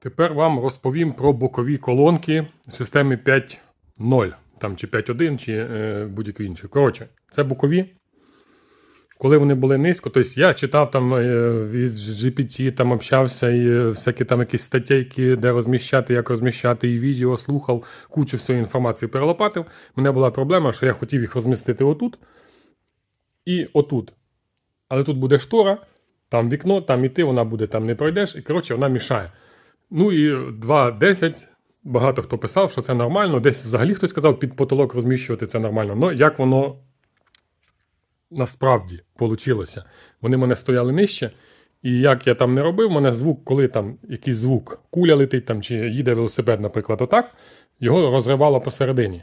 Тепер вам розповім про бокові колонки в системі 5.0 там, чи 5.1, чи е, будь-які інші. Коротше, це бокові. Коли вони були низько, тобто я читав там е, від GPT, там общався і е, всякі там якісь статтєйки, де розміщати, як розміщати, і відео слухав, кучу всієї інформації перелопатив. У мене була проблема, що я хотів їх розмістити отут і отут. Але тут буде штора, там вікно, там і ти, вона буде, там не пройдеш, і коротше вона мішає. Ну і 2.10. Багато хто писав, що це нормально. Десь взагалі хтось сказав, під потолок розміщувати це нормально. Ну як воно насправді вийшло? Вони мене стояли нижче, і як я там не робив, мене звук, коли там якийсь звук, куля летить там, чи їде велосипед, наприклад, отак, його розривало посередині.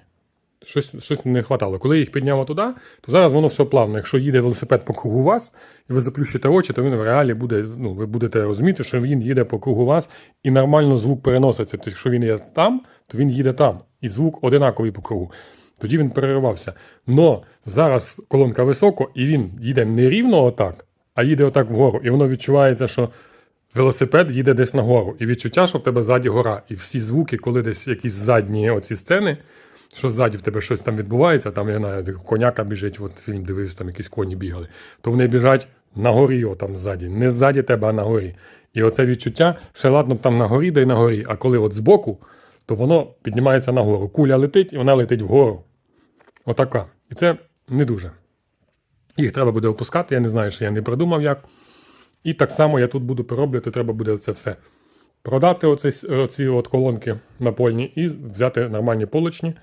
Щось, щось не вистачало. Коли їх підняв туди, то зараз воно все плавно. Якщо їде велосипед по кругу вас, і ви заплющите очі, то він в реалі буде, ну, ви будете розуміти, що він їде по кругу вас, і нормально звук переноситься. Тобто, якщо він є там, то він їде там. І звук одинаковий по кругу. Тоді він переривався. Но зараз колонка високо, і він їде не рівно отак, а їде отак вгору. І воно відчувається, що велосипед їде десь нагору. І відчуття, що в тебе ззаді гора. І всі звуки, коли десь якісь задні оці сцени, що ззаді в тебе щось там відбувається, там я знаю, коняка біжить, от фільм дивився, там якісь коні бігали, то вони біжать на горі, отам ззаді. Не ззаді тебе, а на горі. І оце відчуття, ще ладно б там на горі, да й на горі, а коли от збоку, то воно піднімається нагору. Куля летить, і вона летить вгору. Отака. І це не дуже. Їх треба буде опускати, я не знаю, що я не придумав як. І так само я тут буду перероблювати, треба буде це все продати, оці, оці от колонки напольні, і взяти нормальні полочні.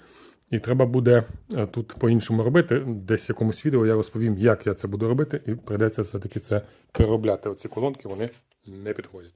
І треба буде е, тут по-іншому робити. Десь в якомусь відео я розповім, як я це буду робити, і прийдеться все-таки це переробляти. Оці колонки вони не підходять.